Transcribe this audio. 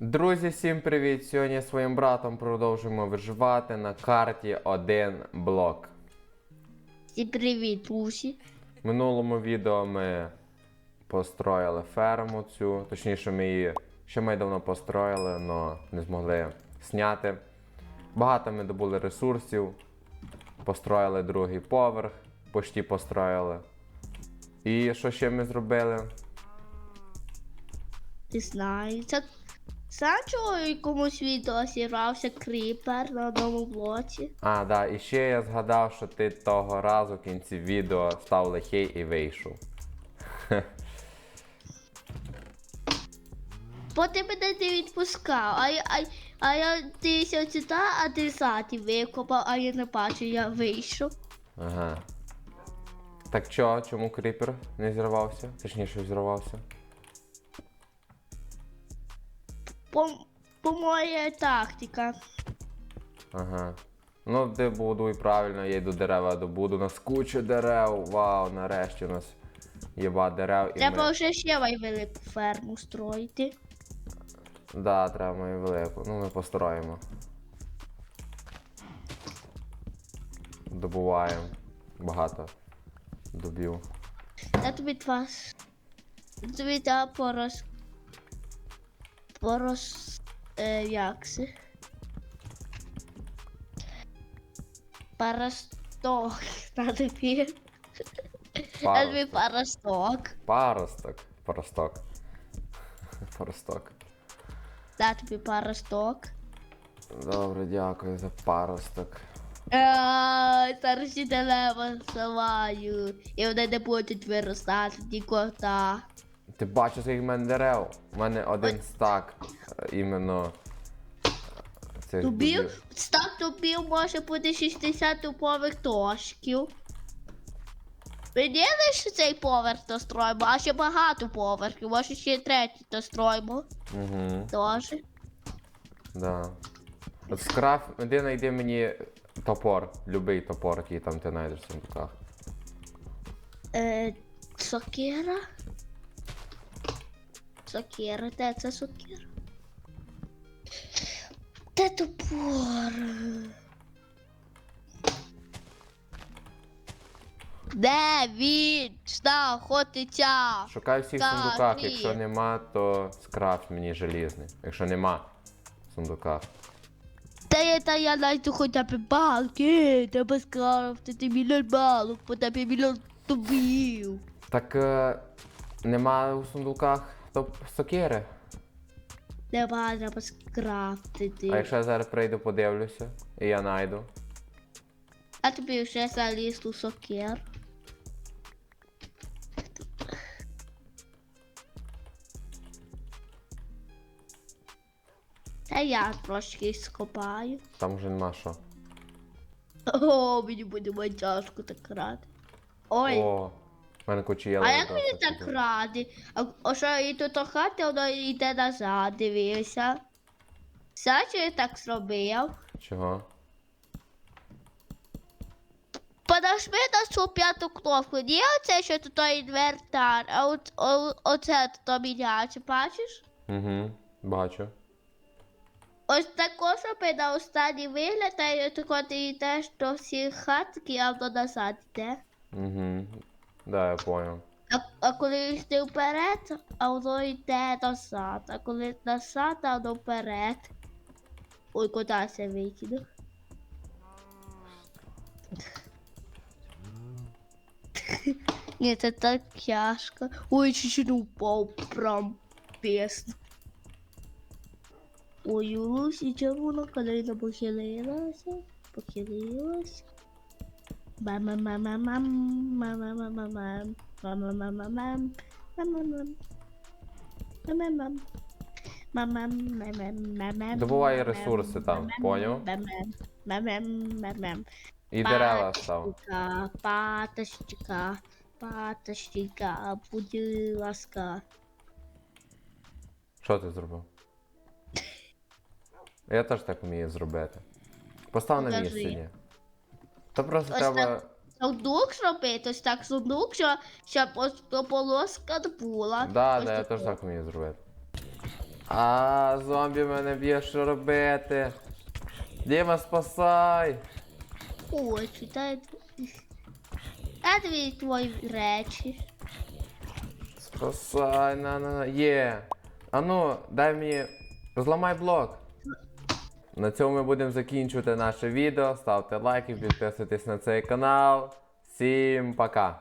Друзі, всім привіт! Сьогодні зі своїм братом продовжуємо виживати на карті один блок. Всім привіт, Усі. В минулому відео ми построїли ферму цю, точніше, ми її ще ми давно построїли, але не змогли зняти. Багато ми добули ресурсів, построїли другий поверх, почти построїли. І що ще ми зробили? Знаєш, це сам чого в якомусь відео зігрався кріпер на одному блоці. А, да, і ще я згадав, що ти того разу в кінці відео став лихий і вийшов. Бо ти мене не відпускав, а я, а, а я ти сьогодні та, а ти ззаді викопав, а я не бачу, я вийшов. Ага. Так чо, чому кріпер не зірвався? Точніше зірвався. По, по моя тактика. Ага. Ну, ти будуй правильно, я йду дерева добуду. У нас куча дерев. Вау, нарешті у нас єба дерев. І Треба ми... вже ще вай велику ферму строїти. Да, треба мою велику. Ну, ми построїмо. Добуваємо. Багато. Добів. Я тобі два. Тобі та порос. Порос. Е, як це? Парасток. На тобі. Я тобі парасток. Паросток. Паросток. Паросток. На тобі парасток. Добре, дякую за паросток. Ці дерева зливаю. І вони не будуть виростати ніколи. Ти бачиш, скільки в мене дерев? У мене один стак е, іменно. е, цих Дубів? Стак дубів може бути 60 дубових дошків. Мені лише цей поверх достроїмо, а ще багато поверхів, може ще третій достроїмо. Угу, Теж. да. От скраф, іди знайди мені топор, любий топор, який там ти знайдеш в сундуках. Е, сокира. Сокира, де це сокира? Де топор? Де він знаходиться? Шукай всіх Так, сундуках, якщо нема, то скрафт мені желізний. Якщо нема в сундуках. Та я, та я знайду хоча б балки, треба скрафтити мільйон балок, тебе мільйон тобів. Так е, нема у сундуках топ сокири. Нема, треба скрафтити. А якщо я зараз прийду, подивлюся, і я знайду. А тобі вже заліз у сокер. Та я трошки скопаю. Там вже нема що. О, мені буде тяжко так грати. Ой, О, в мене куча а як мені так грати? А, а що і тут хати, воно йде назад, дивися. Все, що я так зробив? Чого? Подожми на цю п'яту кнопку. Ні оце, що тут інвертар, а от, о, оце тут міняється, бачиш? Угу, бачу. Ось також робить на останній вигляд, а й тако ти йдеш до всіх хатки, а воно назад йде. Угу. Да, я понял. А, а коли йти вперед, а воно йде назад. А коли назад, а воно вперед. Ой, куди я викинув? Ні, це так тяжко. Ой, чуть-чуть не упав прям пісно. Ой, у Лусі червона коліна похилилася, похилилася. Мама-мама-мам, мама-мама-мам, мама-мама-мам, мама-мам. Мама-мам. Мама-мам-мам-мам. Добувай ресурси там, поняв? Мам-мам-мам-мам. І дерева став. Паточка, паточка, паточка, будь ласка. Що ти зробив? Я теж так вмію зробити. Постав на Покажи. місце, ні. То просто Ось треба. Сундук зробити, ось так сундук, що, щоб ось полоска була. Да, Ось да, я теж так вмію зробити. А, зомбі мене б'є, що робити? Діма, спасай! Ой, читай. А дві твої речі. Спасай, на на на. Є. А ну, дай мені. Зламай блок. На цьому ми будемо закінчувати наше відео. Ставте лайки, підписуйтесь на цей канал. Всім пока!